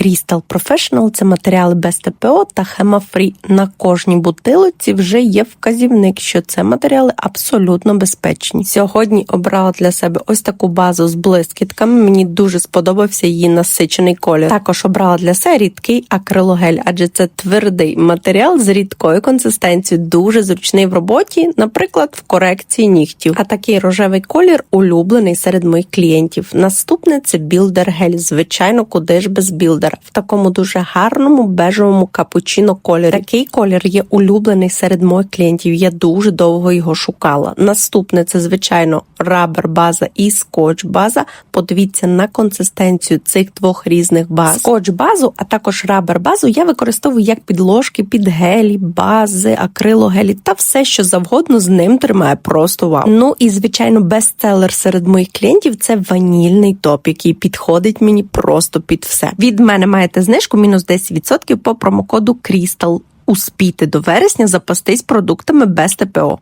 Crystal Professional це матеріали без ТПО та хемафрі. На кожній бутилиці вже є вказівник, що це матеріали абсолютно безпечні. Сьогодні обрала для себе ось таку базу з блискітками. Мені дуже сподобався її насичений колір. Також обрала для себе рідкий акрилогель, адже це твердий матеріал з рідкою консистенцією, дуже зручний в роботі, наприклад, в корекції нігтів. А такий рожевий колір улюблений серед моїх клієнтів. Наступне це білдер гель. Звичайно, куди ж без білдера в такому дуже гарному бежевому капучино кольорі. Такий колір є улюблений серед моїх клієнтів. Я дуже довго його шукала. Наступне це звичайно рабер база і скотч база. Подивіться на консистенцію цих двох різних баз. Скотч базу, а також рабер базу я використовую як підложки під гелі, бази, акрилогелі та все, що завгодно з ним тримає просто вау. Ну і звичайно, бестселер серед моїх клієнтів це ванільний топ, який підходить мені просто під все. Від мене маєте знижку мінус 10% по промокоду Crystal. Успійте до вересня запастись продуктами без ТПО.